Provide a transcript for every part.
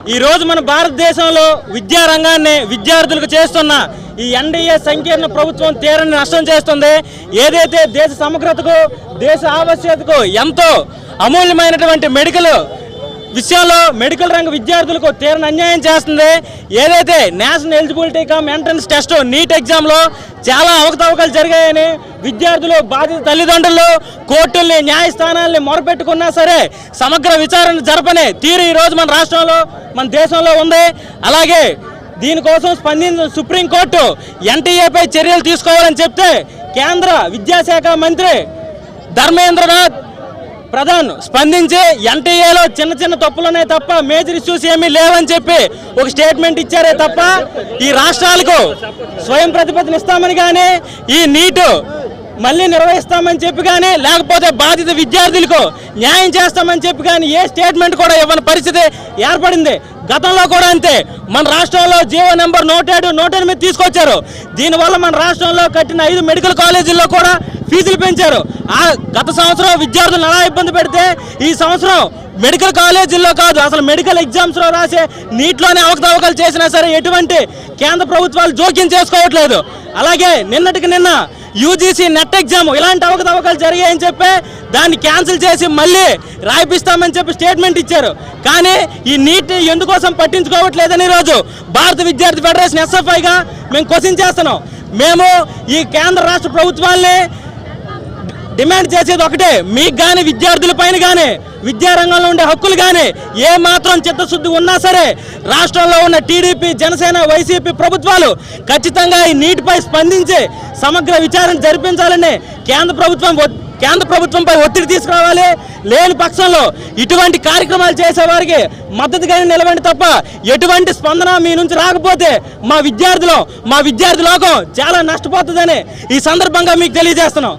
ఈరోజు మన భారతదేశంలో విద్యారంగాన్ని విద్యార్థులకు చేస్తున్న ఈ ఎన్డీఏ సంకీర్ణ ప్రభుత్వం తీరని నష్టం చేస్తుంది. ఏదైతే దేశ సమగ్రతకు దేశ ఆవశ్యకతకు ఎంతో అమూల్యమైనటువంటి మెడికల్ విషయంలో మెడికల్ రంగ విద్యార్థులకు తీరని అన్యాయం చేస్తుంది. ఏదైతే national eligibility cum entrance test NEET ఎగ్జామ్లో చాలా అవకతవకలు జరిగాయని విద్యార్థులు బాధిత తల్లిదండ్రులు కోర్టుల్ని న్యాయస్థానాల్ని మొరపెట్టుకున్నా సరే సమగ్ర విచారణ జరపనే తీరు ఈరోజు మన రాష్ట్రంలో మన దేశంలో ఉంది. అలాగే దీనికోసం స్పందించిన సుప్రీంకోర్టు ఎన్టీఏపై చర్యలు తీసుకోవాలని చెప్తే కేంద్ర విద్యాశాఖ మంత్రి ధర్మేంద్రనాథ్ ప్రధాన్ స్పందించి ఎన్టీఏలో చిన్న చిన్న తప్పులున్నాయి తప్ప మేజర్ ఇష్యూస్ ఏమీ లేవని చెప్పి ఒక స్టేట్మెంట్ ఇచ్చారే తప్ప ఈ రాష్ట్రాలకు స్వయం ప్రతిపత్తిని ఇస్తామని కానీ ఈ నీటు మళ్ళీ నిర్వహిస్తామని చెప్పి కానీ లేకపోతే బాధిత విద్యార్థులకు న్యాయం చేస్తామని చెప్పి కానీ ఏ స్టేట్మెంట్ కూడా ఇవ్వని పరిస్థితి ఏర్పడింది. గతంలో కూడా అంతే. మన రాష్ట్రంలో జీవో నెంబర్ నూట ఏడు నూట ఎనిమిది తీసుకొచ్చారు. దీనివల్ల మన రాష్ట్రంలో కట్టిన ఐదు మెడికల్ కాలేజీల్లో కూడా ఫీజులు పెంచారు. ఆ గత సంవత్సరం విద్యార్థులు ఎలా ఇబ్బంది పెడితే ఈ సంవత్సరం మెడికల్ కాలేజీల్లో కాదు అసలు మెడికల్ ఎగ్జామ్స్లో రాసే నీటిలోనే అవకతవకలు చేసినా సరే ఎటువంటి కేంద్ర ప్రభుత్వాలు జోక్యం చేసుకోవట్లేదు. అలాగే నిన్నటికి నిన్న యూజీసీ నెట్ ఎగ్జామ్ ఇలాంటి అవకతవకలు జరిగాయని చెప్పి దాన్ని క్యాన్సిల్ చేసి మళ్ళీ రాయిపిస్తామని చెప్పి స్టేట్మెంట్ ఇచ్చారు. కానీ ఈ నీట్ ఎందుకోసం పట్టించుకోవట్లేదని ఈరోజు భారత విద్యార్థి ఫెడరేషన్ ఎస్ఎఫ్ఐగా మేము క్వశ్చన్ చేస్తున్నాం. మేము ఈ కేంద్ర రాష్ట్ర ప్రభుత్వాల్ని డిమాండ్ చేసేది ఒకటే. మీకు కానీ విద్యార్థుల పైన కానీ విద్యారంగంలో ఉండే హక్కులు కానీ ఏ మాత్రం చిత్తశుద్ధి ఉన్నా సరే రాష్ట్రంలో ఉన్న టీడీపీ జనసేన వైసీపీ ప్రభుత్వాలు ఖచ్చితంగా ఈ నీటిపై స్పందించి సమగ్ర విచారణ జరిపించాలని కేంద్ర ప్రభుత్వం కేంద్ర ప్రభుత్వంపై ఒత్తిడి తీసుకురావాలి. లేని పక్షంలో ఇటువంటి కార్యక్రమాలు చేసేవారికి మద్దతుగానే నిలవండి తప్ప ఎటువంటి స్పందన మీ నుంచి రాకపోతే మా విద్యార్థులు మా విద్యార్థి లోకం చాలా నష్టపోతుందని ఈ సందర్భంగా మీకు తెలియజేస్తున్నాం.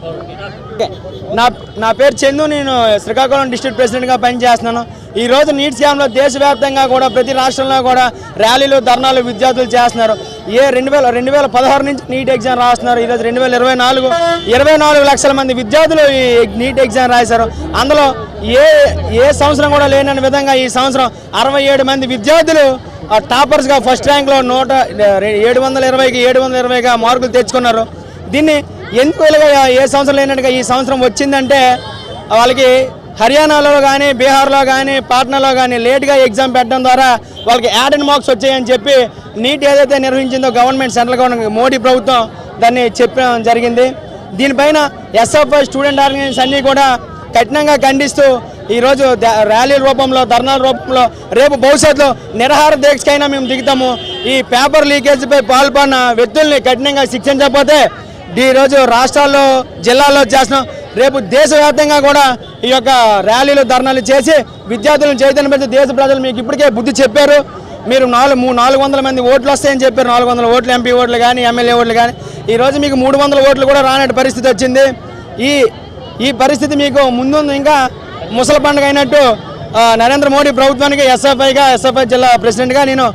నా నా పేరు చందు నేను శ్రీకాకుళం డిస్ట్రిక్ట్ ప్రెసిడెంట్గా పనిచేస్తున్నాను. ఈ రోజు నీట్ స్కామ్లో దేశవ్యాప్తంగా కూడా ప్రతి రాష్ట్రంలో కూడా ర్యాలీలు ధర్నాలు విద్యార్థులు చేస్తున్నారు. ఏ రెండు వేల రెండు వేల పదహారు నుంచి నీట్ ఎగ్జామ్ రాస్తున్నారు. ఈరోజు రెండు వేల ఇరవై నాలుగు ఇరవై నాలుగు లక్షల మంది విద్యార్థులు ఈ నీట్ ఎగ్జామ్ రాశారు. అందులో ఏ ఏ సంవత్సరం కూడా లేనని విధంగా ఈ సంవత్సరం అరవై ఏడు మంది విద్యార్థులు టాపర్స్గా ఫస్ట్ ర్యాంక్లో నూట ఏడు వందల ఇరవైకి ఏడు వందల ఇరవైగా మార్కులు తెచ్చుకున్నారు. దీన్ని ఎందుకు ఏ సంవత్సరం లేనట్టుగా ఈ సంవత్సరం వచ్చిందంటే వాళ్ళకి హర్యానాలో కానీ బీహార్లో కానీ పాట్నాలో కానీ లేట్గా ఎగ్జామ్ పెట్టడం ద్వారా వాళ్ళకి యాడ్ అండ్ మార్క్స్ వచ్చాయని చెప్పి నీట్ ఏదైతే నిర్వహించిందో గవర్నమెంట్ సెంట్రల్ గవర్నమెంట్ మోడీ ప్రభుత్వం దాన్ని చెప్పడం జరిగింది. దీనిపైన ఎస్ఎఫ్ఐ స్టూడెంట్ ఆర్గనైజేషన్స్ అన్నీ కూడా కఠినంగా ఖండిస్తూ ఈరోజు ర్యాలీల రూపంలో ధర్నాల రూపంలో రేపు భవిష్యత్తులో నిరహార దీక్షకైనా మేము దిగుతాము. ఈ పేపర్ లీకేజ్పై పాల్పడిన వ్యక్తుల్ని కఠినంగా శిక్షించకపోతే ఈరోజు రాష్ట్రాల్లో జిల్లాల్లో చేస్తున్నాం రేపు దేశవ్యాప్తంగా కూడా ఈ యొక్క ర్యాలీలు ధర్నాలు చేసి విద్యార్థులను చైతన్యపరిచి దేశ ప్రజలు మీకు ఇప్పటికే బుద్ధి చెప్పారు. మీరు నాలుగు నాలుగు వందల మంది ఓట్లు వస్తాయని చెప్పారు. నాలుగు వందల ఓట్లు ఎంపీ ఓట్లు కానీ ఎమ్మెల్యే ఓట్లు కానీ ఈరోజు మీకు మూడు వందల ఓట్లు కూడా రానట్టు పరిస్థితి వచ్చింది. ఈ ఈ పరిస్థితి మీకు ముందు ఇంకా ముసలి పండుగ అయినట్టు నరేంద్ర మోడీ ప్రభుత్వానికి ఎస్ఎఫ్ఐగా ఎస్ఎఫ్ఐ జిల్లా ప్రెసిడెంట్గా నేను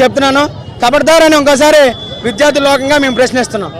చెప్తున్నాను. కబడ్దారని ఇంకోసారి విద్యార్థి లోకంగా మేము ప్రశ్నిస్తున్నాం.